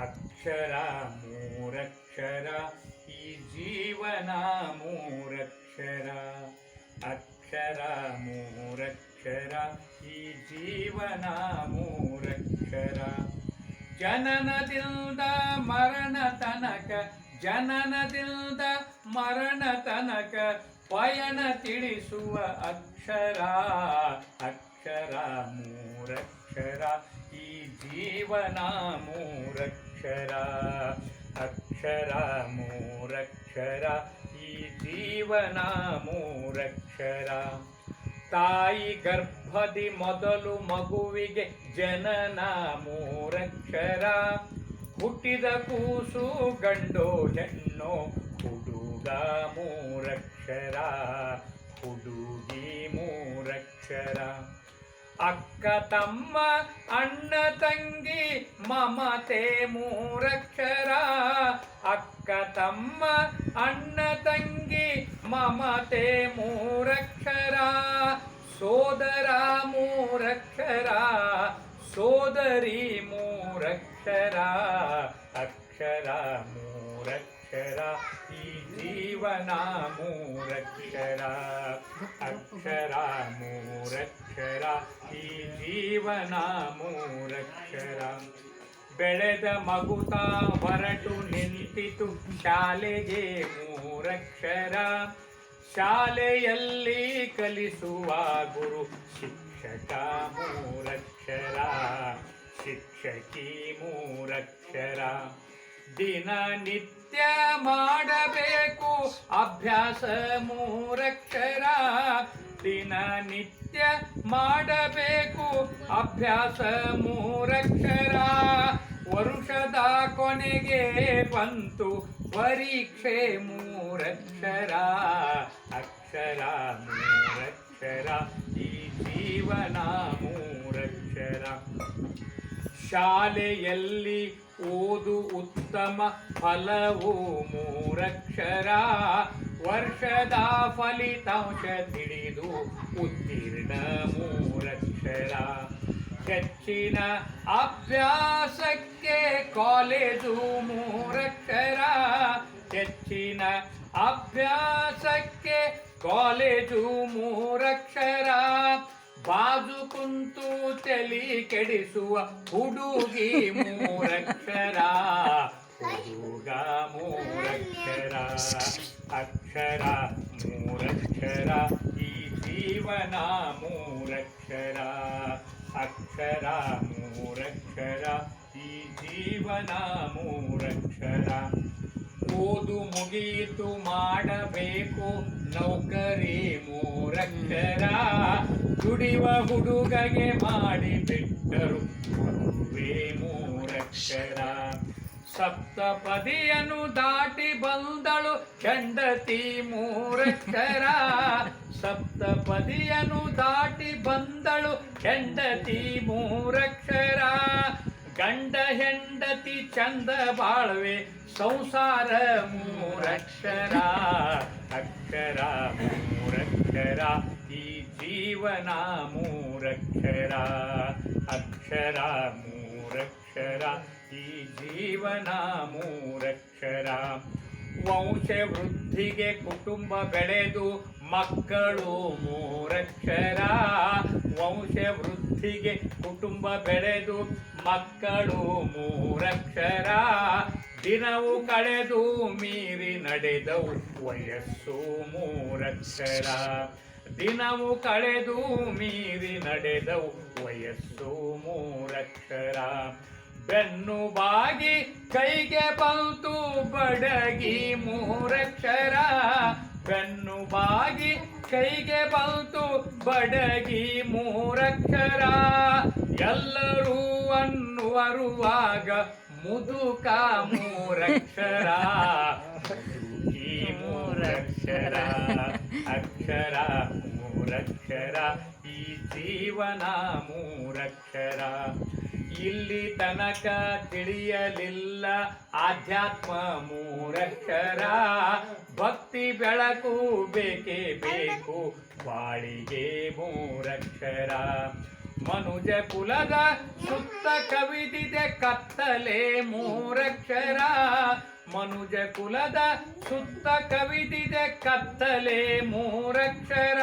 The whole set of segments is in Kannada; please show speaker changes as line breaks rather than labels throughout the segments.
ಅಕ್ಷರ ಮೂರಕ್ಷರ, ಈ ಜೀವನ ಮೂರಕ್ಷರ. ಅಕ್ಷರ ಮೂರಕ್ಷರ, ಈ ಜೀವನ ಮೂರಕ್ಷರ. ಜನನದಿಂದ ಮರಣ ತನಕ, ಜನನದಿಂದ ಮರಣ ತನಕ ಪಯಣ ತಿಳಿಸುವ ಅಕ್ಷರ. ಅಕ್ಷರ ಮೂರಕ್ಷರ ಈ ಜೀವನ ಮೂರಕ್ಷರ, ಅಕ್ಷರ ಮೂರಕ್ಷರ, ಈ ಜೀವನ ಮೂರಕ್ಷರ. ತಾಯಿ ಗರ್ಭದಿ ಮೊದಲು ಮಗುವಿಗೆ ಜನನ ಮೂರಕ್ಷರ. ಹುಟ್ಟಿದ ಕೂಸು ಗಂಡು ಹೆಣ್ಣು ಹುಡುಗ ಮೂರಕ್ಷರ. ಹುಡುಗಿ ಮೂರಕ್ಷರ. ಅಕ್ಕ ತಮ್ಮ ಅಣ್ಣ ತಂಗಿ ಮಮತೆ ಮೂರಕ್ಷರ. ಅಕ್ಕ ತಮ್ಮ ಅಣ್ಣ ತಂಗಿ ಮಮತೆ ಮೂರಕ್ಷರ. ಸೋದರ ಮೂರಕ್ಷರ, ಸೋದರಿ ಮೂರಕ್ಷರ, ಅಕ್ಷರ ಮೂರಕ್ಷರ. ಜೀವನ ಮೂರಕ್ಷರ ಅಕ್ಷರ ಮೂರಕ್ಷರ ಈ ಜೀವನ ಮೂರಕ್ಷರ ಬೆಳೆದ ಮಗುತ ಹೊರಟು ನಿಂತಿತು, ಶಾಲೆಗೆ ಮೂರಕ್ಷರ. ಶಾಲೆಯಲ್ಲಿ ಕಲಿಸುವ ಗುರು ಶಿಕ್ಷಕ ಮೂರಕ್ಷರ, ಶಿಕ್ಷಕಿ ಮೂರಕ್ಷರ. ದಿನನಿತ್ಯ ಮಾಡಬೇಕು. ಅಭ್ಯಾಸ ಮೂರಕ್ಷರ. ದಿನ ನಿತ್ಯ ಮಾಡಬೇಕು. ಅಭ್ಯಾಸ ಮೂರಕ್ಷರ. ವರುಷದ ಕೊನೆಗೆ ಬಂತು ಪರೀಕ್ಷೆ ಮೂರಕ್ಷರ. ಅಕ್ಷರ ಮೂರಕ್ಷರ. ಈ ಜೀವನ ಮೂರಕ್ಷರ. ಶಾಲೆಯಲ್ಲಿ ಓದು ಉತ್ತಮ ಫಲವು ಮೂರಕ್ಷರ. ವರ್ಷದ ಫಲಿತಾಂಶ ತಿಳಿದು ಉತ್ತೀರ್ಣ ಮೂರಕ್ಷರ. ಹೆಚ್ಚಿನ ಅಭ್ಯಾಸಕ್ಕೆ ಕಾಲೇಜು ಮೂರಕ್ಷರ. ಹೆಚ್ಚಿನ ಅಭ್ಯಾಸಕ್ಕೆ ಕಾಲೇಜು ಮೂರಕ್ಷರ. ಬಾಜು ಕುಂತು ತಲಿ ಕೆಡಿಸುವ ಹುಡುಗಿ ಮೂರಕ್ಷರ. ಹುಡುಗ ಮೂರಕ್ಷರ, ಅಕ್ಷರ ಮೂರಕ್ಷರ, ಈ ಜೀವನ ಮೂರಕ್ಷರ, ಅಕ್ಷರ ಮೂರಕ್ಷರ, ಈ ಜೀವನ ಮೂರಕ್ಷರ. ಓದು ಮುಗಿಯಿತು ಮಾಡಬೇಕು, ನೌಕರಿ ಮೂರಕ್ಷರ ದುಡಿಯುವ ಹುಡುಗಗೆ ಮಾಡಿ ಬಿಟ್ಟರು. ಮೂರಕ್ಷರ. ಸಪ್ತಪದಿಯನ್ನು ದಾಟಿ ಬಂದಳು ಹೆಂಡತಿ ಮೂರಕ್ಷರ. ಸಪ್ತಪದಿಯನ್ನು ದಾಟಿ ಬಂದಳು ಹೆಂಡತಿ ಮೂರಕ್ಷರ. ಗಂಡ ಹೆಂಡತಿ ಚಂದ ಬಾಳ್ವೆ, ಸಂಸಾರ ಮೂರಕ್ಷರ. ಅಕ್ಷರ ಮೂರಕ್ಷರ. ಜೀವನ ಮೂರಕ್ಷರ ಅಕ್ಷರ ಮೂರಕ್ಷರ ಈ ಜೀವನ ಮೂರಕ್ಷರ ವಂಶ ವೃದ್ಧಿಗೆ ಕುಟುಂಬ ಬೆಳೆದು ಮಕ್ಕಳು ಮೂರಕ್ಷರ. ವಂಶ ವೃದ್ಧಿಗೆ ಕುಟುಂಬ ಬೆಳೆದು ಮಕ್ಕಳು ಮೂರಕ್ಷರ. ದಿನವು ಕಳೆದು ಮೀರಿ ನಡೆದವು ವಯಸ್ಸು ಮೂರಕ್ಷರ. ದಿನವು ಕಳೆದು ಮೀರಿ ನಡೆದವು ವಯಸ್ಸು ಮೂರಕ್ಷರ. ಬೆನ್ನು ಬಾಗಿ ಕೈಗೆ ಬಂತು ಬಡಗಿ ಮೂರಕ್ಷರ. ಬೆನ್ನು ಬಾಗಿ ಕೈಗೆ ಬಂತು ಬಡಗಿ ಮೂರಕ್ಷರ. ಎಲ್ಲರೂ ಅನ್ನುವರುವಾಗ ಮುದುಕ ಮೂರಕ್ಷರ. ಈ ಮೂರಕ್ಷರ, ಅಕ್ಷರ. ಮೂರಕ್ಷರ, ಈ ಜೀವನ ಮೂರಕ್ಷರ. ಇಲ್ಲಿ ತನಕ ತಿಳಿಯಲಿಲ್ಲ ಆಧ್ಯಾತ್ಮ ಮೂರಕ್ಷರ. ಭಕ್ತಿ ಬೆಳಕು ಬೇಕೇ ಬೇಕು, ಬಾಳಿಗೆ ಮೂರಕ್ಷರ. ಮನುಜ ಕುಲದ ಸುತ್ತ ಕವಿದಿದೆ ಕತ್ತಲೆ ಮೂರಕ್ಷರ. ಮನುಜ ಕುಲದ ಸುತ್ತ ಕವಿದಿದೆ ಕತ್ತಲೆ ಮೂರಕ್ಷರ.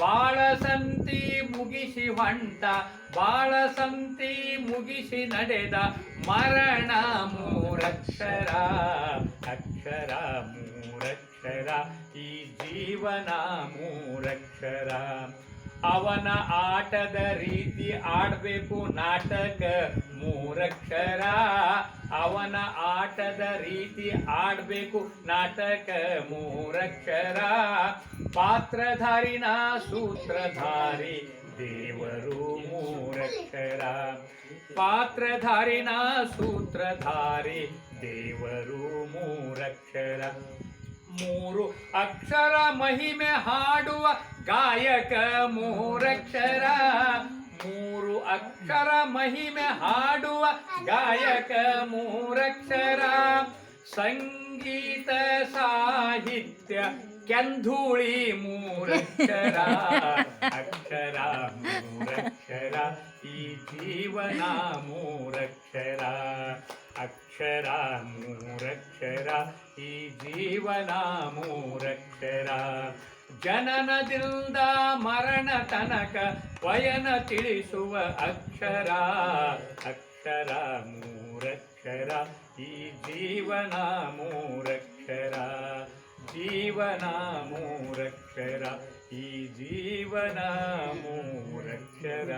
ಬಾಳಸಂತಿ ಮುಗಿಸಿ ಹೊಂಟ, ಬಾಳಸಂತಿ ಮುಗಿಸಿ ನಡೆದ ಮರಣ ಮೂರಕ್ಷರ. ಅಕ್ಷರ ಮೂರಕ್ಷರ, ಈ ಜೀವನ ಮೂರಕ್ಷರ. ಅವನ ಆಟದ ರೀತಿ ಆಡಬೇಕು ನಾಟಕ ಮೂರಕ್ಷರ. ಅವನ ಆಟದ ರೀತಿ ಆಡ್ಬೇಕು ನಾಟಕ ಮೂರಕ್ಷರ. ಪಾತ್ರಧಾರಿನ ಸೂತ್ರಧಾರಿ ದೇವರು ಮೂರಕ್ಷರ. ಪಾತ್ರಧಾರಿನ ಸೂತ್ರಧಾರಿ ದೇವರು ಮೂರಕ್ಷರ. ಮೂರು ಅಕ್ಷರ ಮಹಿಮೆ ಹಾಡುವ ಗಾಯಕ ಮೂರಕ್ಷರ. ಮೂರು ಅಕ್ಷರ ಮಹಿಮೆ ಹಾಡುವ ಗಾಯಕ ಮೂರಕ್ಷರ. ಸಂಗೀತ ಸಾಹಿತ್ಯ ಕೆಂಧೂಳಿ ಮೂರಕ್ಷರ. ಅಕ್ಷರ ಮೂರಕ್ಷರ, ಈ ಜೀವನ ಮೂರಕ್ಷರ. ಅಕ್ಷರ ಮೂರಕ್ಷರ, ಈ ಜೀವನ ಮೂರಕ್ಷರ. ಜನನದಿಂದ ಮರಣ ತನಕ ವಯನ ತಿಳಿಸುವ ಅಕ್ಷರ ಅಕ್ಷರ ಮೂರಕ್ಷರ, ಈ ಜೀವನ ಮೂರಕ್ಷರ ಜೀವನ ಮೂರಕ್ಷರ, ಈ ಜೀವನ ಮೂರಕ್ಷರ.